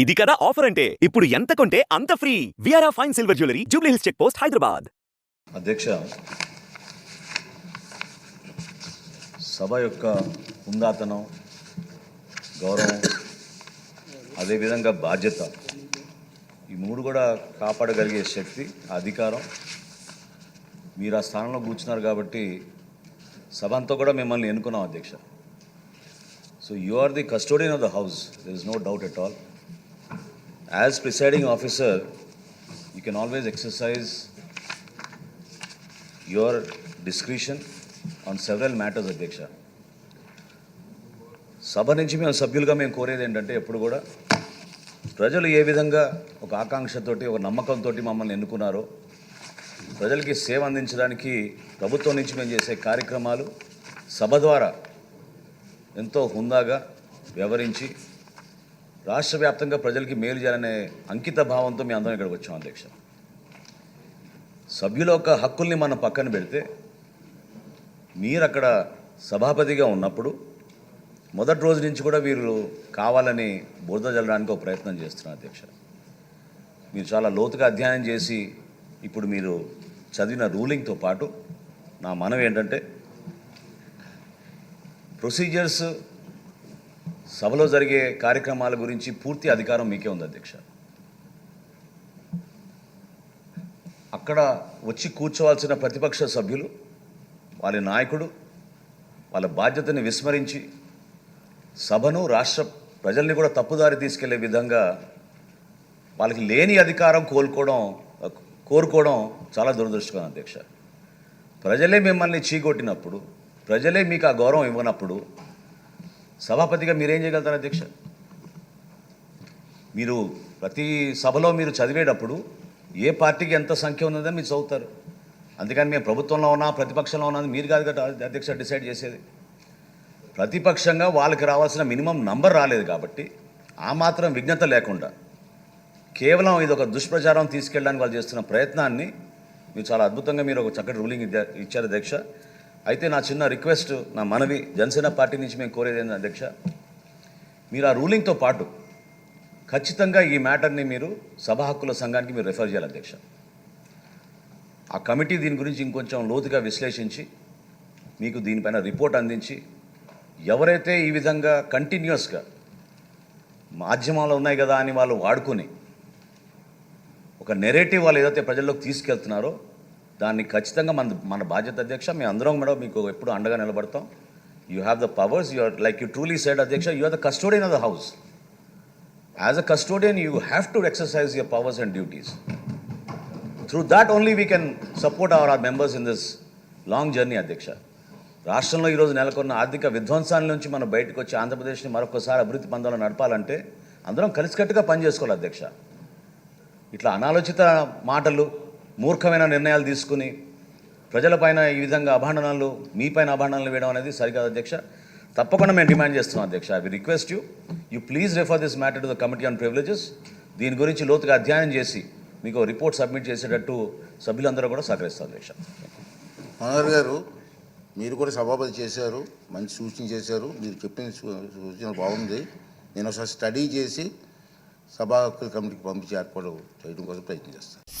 ఇది కదా ఆఫర్ అంటే? ఇప్పుడు ఎంత కొంటే అంత free విఆర్ఆ fine silver jewellery Jubilee Hills check post Hyderabad అధ్యక్ష సభ యొక్క ఉందాతనం గౌరవం అదేవిధంగా బాధ్యత. ఈ మూడు కూడా కాపాడగలిగే శక్తి అధికారం. మీరు ఆ స్థానంలో కూర్చున్నారు కాబట్టి సభ అంతా కూడా మిమ్మల్ని ఎన్నుకున్నాం అధ్యక్ష. So you are the custodian of the house there is no doubt at all as presiding officer you can always exercise your discretion on several matters అధ్యక్ష సభ నుంచి మేము సభ్యులుగా మేము కోరేది ఏంటంటే ఎప్పుడు కూడా ప్రజలు ఏ విధంగా ఒక ఆకాంక్షతోటి ఒక నమ్మకంతో మమ్మల్ని ఎన్నుకున్నారో ప్రజలకి సేవ అందించడానికి ప్రభుత్వం నుంచి మేము చేసే కార్యక్రమాలు సభ ద్వారా ఎంతో హుందాగా వ్యవహరించి రాష్ట్ర వ్యాప్తంగా ప్రజలకి మేలు చేయాలనే అంకిత భావంతో మేము అందరం ఇక్కడికి వచ్చాం అధ్యక్ష. సభ్యుల యొక్క హక్కుల్ని మనం పక్కన పెడితే మీరు అక్కడ సభాపతిగా ఉన్నప్పుడు మొదటి రోజు నుంచి కూడా వీరు కావాలని బురద జల్లడానికి ఒక ప్రయత్నం చేస్తున్నారు అధ్యక్ష. మీరు చాలా లోతుగా అధ్యయనం చేసి ఇప్పుడు మీరు చదివిన రూలింగ్తో పాటు నా మనవి ఏంటంటే ప్రొసీజర్స్ సభలో జరిగే కార్యక్రమాల గురించి పూర్తి అధికారం మీకే ఉంది అధ్యక్ష. అక్కడ వచ్చి కూర్చోవాల్సిన ప్రతిపక్ష సభ్యులు వారి నాయకుడు వాళ్ళ బాధ్యతని విస్మరించి సభను రాష్ట్ర ప్రజల్ని కూడా తప్పుదారి తీసుకెళ్ళే విధంగా వాళ్ళకి లేని అధికారం కోలుకోవడం కోరుకోవడం చాలా దురదృష్టకరం అధ్యక్ష. ప్రజలే మిమ్మల్ని చీకొట్టినప్పుడు ప్రజలే మీకు ఆ గౌరవం ఇవ్వనప్పుడు సభాపతిగా మీరేం చేయగలుగుతారు అధ్యక్ష? మీరు ప్రతి సభలో మీరు చదివేటప్పుడు ఏ పార్టీకి ఎంత సంఖ్య ఉన్నదని మీరు చదువుతారు. అందుకని మేము ప్రభుత్వంలో ఉన్నా ప్రతిపక్షంలో ఉన్నది మీరు కాదు కదా అధ్యక్ష డిసైడ్ చేసేది. ప్రతిపక్షంగా వాళ్ళకి రావాల్సిన మినిమం నంబర్ రాలేదు కాబట్టి ఆ మాత్రం విజ్ఞత లేకుండా కేవలం ఇది ఒక దుష్ప్రచారం తీసుకెళ్ళడానికి వాళ్ళు చేస్తున్న ప్రయత్నాన్ని మీరు చాలా అద్భుతంగా మీరు ఒక చక్కటి రూలింగ్ ఇచ్చారు అధ్యక్ష. అయితే నా చిన్న రిక్వెస్ట్ నా మనవి జనసేన పార్టీ నుంచి మేము కోరేది ఏంటంటే అధ్యక్ష? మీరు ఆ రూలింగ్తో పాటు ఖచ్చితంగా ఈ మ్యాటర్ని మీరు సభా హక్కుల సంఘానికి మీరు రెఫర్ చేయాలి అధ్యక్ష. ఆ కమిటీ దీని గురించి ఇంకొంచెం లోతుగా విశ్లేషించి మీకు దీనిపైన రిపోర్ట్ అందించి ఎవరైతే ఈ విధంగా కంటిన్యూస్గా మాధ్యమాలు ఉన్నాయి కదా అని వాళ్ళు వాడుకొని ఒక నెరేటివ్ వాళ్ళు ఏదైతే ప్రజల్లోకి తీసుకెళ్తున్నారో దాన్ని ఖచ్చితంగా మన మన బాధ్యత అధ్యక్ష మేము అందరం కూడా మీకు ఎప్పుడు అండగా నిలబడతాం. You have the powers you are like you truly side అధ్యక్ష you are the custodian of the house as a custodian you have to exercise your powers and duties through that only we can support our our members in this long journey అధ్యక్ష. రాష్ట్రంలో ఈరోజు నెలకొన్న ఆర్థిక విధ్వంసాల నుంచి మనం బయటకు వచ్చి ఆంధ్రప్రదేశ్ని మరొకసారి అభివృద్ధి పొందాలని నడపాలంటే అందరం కలిసికట్టుగా పనిచేసుకోవాలి అధ్యక్ష. ఇట్లా అనాలోచిత మాటలు మూర్ఖమైన నిర్ణయాలు తీసుకుని ప్రజలపైన ఈ విధంగా అభాండనాలు మీపైన అభాండనాలు వేయడం అనేది సరికాదు అధ్యక్ష. తప్పకుండా మేము డిమాండ్ చేస్తున్నాం అధ్యక్ష. I request you you please refer this matter to the committee on privileges దీని గురించి లోతుగా అధ్యయనం చేసి మీకు రిపోర్ట్ సబ్మిట్ చేసేటట్టు సభ్యులందరూ కూడా సహకరిస్తారు అధ్యక్ష. మనోహర్ గారు మీరు కూడా సభాపతి చేశారు మంచి సూచన చేశారు మీరు చెప్పిన సూచన బాగుంది. నేను ఒకసారి స్టడీ చేసి సభా హక్కుల కమిటీకి పంపించి ఏర్పాటు చేయడం కోసం ప్రయత్నం చేస్తాను.